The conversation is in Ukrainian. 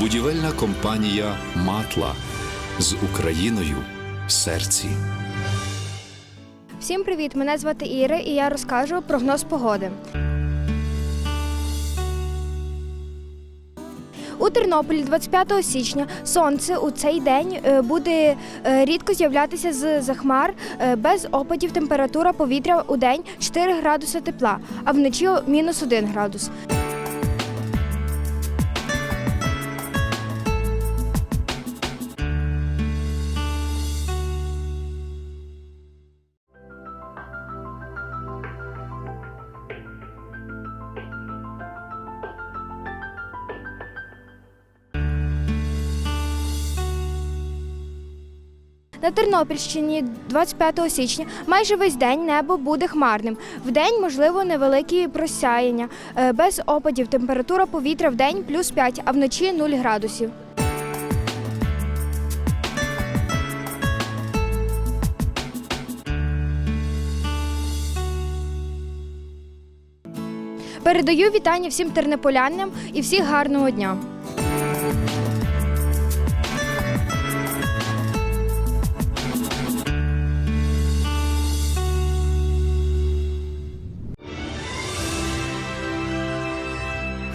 Будівельна компанія Матла з Україною в серці. Всім привіт! Мене звати Іра і я розкажу прогноз погоди. У Тернополі 25 січня сонце у цей день е, буде е, рідко з'являтися з захмар е, без опадів. Температура повітря у день 4 градуси тепла, а вночі мінус 1 градус. На Тернопільщині 25 січня майже весь день небо буде хмарним. Вдень можливо невеликі просяяння. Е, Без опадів температура повітря в день плюс 5, а вночі 0 градусів. Передаю вітання всім тернополянам і всіх гарного дня.